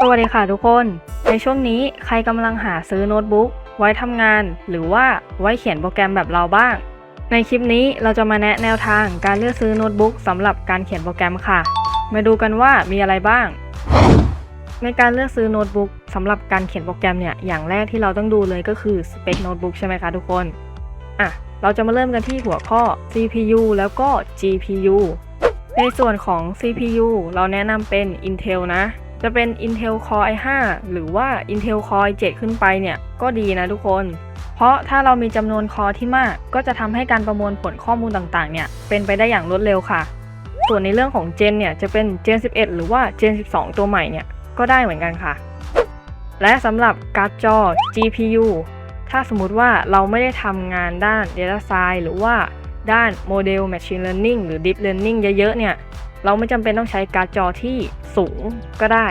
สวัสดีค่ะทุกคน ในช่วงนี้ใครกำลังหาซื้อโน้ตบุ๊กไว้ทำงาน หรือว่าไว้เขียนโปรแกรมแบบเราบ้าง ในคลิปนี้เราจะมาแนะแนวทางการเลือกซื้อโน้ตบุ๊กสำหรับการเขียนโปรแกรมค่ะ มาดูกันว่ามีอะไรบ้าง ในการเลือกซื้อโน้ตบุ๊กสำหรับการเขียนโปรแกรมเนี่ยอย่างแรกที่เราต้องดูเลยก็คือสเปคโน้ตบุ๊กใช่ไหมคะทุกคนอะเราจะมาเริ่มกันที่หัวข้อ CPU แล้วก็ GPU ในส่วนของ CPU เราแนะนำเป็น Intel นะ จะเป็น Intel Core i5 หรือว่า Intel Core i7 ขึ้นไปเนี่ยก็ดีนะทุกคน เพราะถ้าเรามีจำนวนคอที่มาก ก็จะทำให้การประมวลผลข้อมูลต่างๆ เนี่ยเป็นไปได้อย่างรวดเร็วค่ะ ส่วนในเรื่องของ Gen เนี่ยจะเป็น Gen 11 หรือว่า Gen 12 ตัวใหม่เนี่ยก็ได้เหมือนกันค่ะ และสำหรับการ์ดจอ GPU ถ้าสมมุติว่าเราไม่ได้ทำงานด้าน Data Science หรือว่าด้านโมเดล Machine Learning หรือ Deep Learning เยอะๆเนี่ยเราไม่จำเป็นต้องใช้การ์ดจอที่ สูงก็ได้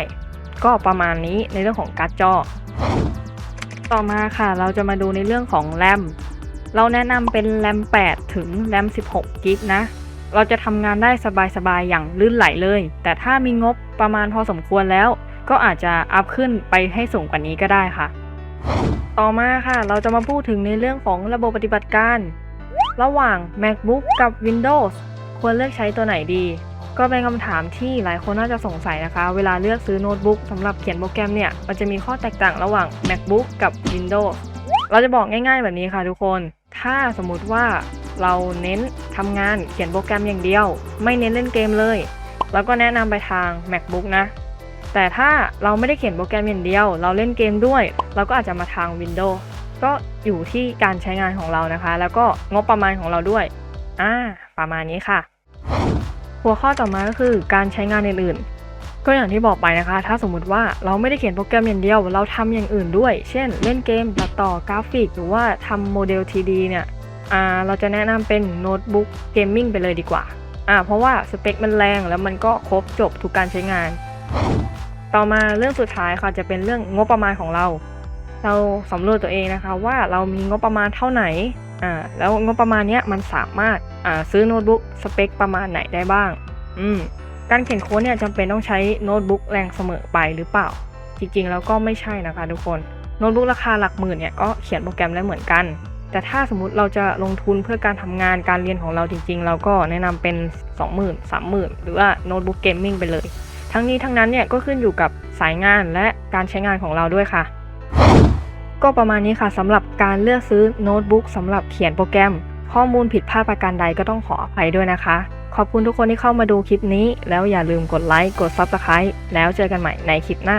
ก็ประมาณนี้ในเรื่องของการ์ดจอ ต่อมาค่ะเราจะมาดูในเรื่องของแรมเราแนะนำเป็นแรม 8 ถึงแรม 16กิกนะ เราจะทำงานได้สบายๆ อย่างลื่นไหลเลย แต่ถ้ามีงบประมาณพอสมควรแล้ว ก็อาจจะอัพขึ้นไปให้สูงกว่านี้ก็ได้ค่ะ ต่อมาค่ะ เราจะมาพูดถึงในเรื่องของระบบปฏิบัติการ ระหว่าง MacBook กับ Windows ควรเลือกใช้ตัวไหนดี ก็เป็นคำถามที่หลายคนน่าจะสงสัยนะคะ เวลาเลือกซื้อโน้ตบุ๊กสำหรับเขียนโปรแกรมเนี่ย มันจะมีข้อแตกต่างระหว่าง MacBook กับ Windows เราจะบอกง่ายๆแบบนี้ค่ะทุกคน ถ้าสมมุติว่าเราเน้นทำงานเขียนโปรแกรมอย่างเดียว ไม่เน้นเล่นเกมเลย แล้วก็แนะนำไปทาง MacBook นะ แต่ถ้าเราไม่ได้เขียนโปรแกรมอย่างเดียว เราเล่นเกมด้วย เราก็อาจจะมาทาง Windows ก็อยู่ที่การใช้งานของเรานะคะ แล้วก็งบประมาณของเราด้วย อ่า ประมาณนี้ค่ะ หัวข้อต่อมาก็คือการใช้งานอื่นๆ ก็อย่างที่บอกไปนะคะ ถ้าสมมุติว่าเราไม่ได้เขียนโปรแกรมอย่างเดียว เราทำอย่างอื่นด้วย เช่น เล่นเกมตัดต่อกราฟิก หรือว่าทำโมเดล 3D เนี่ยเราจะแนะนำเป็นโน้ตบุ๊กเกมมิ่งไปเลยดีกว่าอ่า เพราะว่าสเปคมันแรงแล้วมันก็ครบจบทุกการใช้งาน ต่อมาเรื่องสุดท้ายค่ะจะเป็นเรื่องงบประมาณของเรา เราสำรวจตัวเองนะคะว่าเรามีงบประมาณเท่าไหร่อ่าแล้วงบประมาณเนี้ยมันสามารถอ่าซื้อโน้ตบุ๊กสเปคประมาณไหนได้บ้าง อืมการเขียนโค้ดเนี่ยจำเป็นต้องใช้โน้ตบุ๊กแรงเสมอไปหรือเปล่า จริงๆ แล้วก็ไม่ใช่นะคะทุกคน โน้ตบุ๊กราคาหลักหมื่นเนี่ยก็เขียนโปรแกรมได้เหมือนกัน แต่ถ้าสมมุติเราจะลงทุนเพื่อการทำงานการเรียนของเราจริง ๆ เราก็แนะนำเป็น 20,000 30,000 หรือว่าโน้ตบุ๊กเกมมิ่งไปเลย ทั้งนี้ทั้งนั้นเนี่ยก็ขึ้นอยู่กับสายงานและการใช้งานของเราด้วยค่ะ ก็ประมาณนี้ค่ะสำหรับการเลือกซื้อโน้ตบุ๊กสำหรับเขียนโปรแกรม ข้อมูลผิดพลาดประการใดก็ต้องขออภัยด้วยนะคะ ขอบคุณทุกคนที่เข้ามาดูคลิปนี้ แล้วอย่าลืมกดไลค์ กด Subscribe แล้วเจอกันใหม่ในคลิปหน้า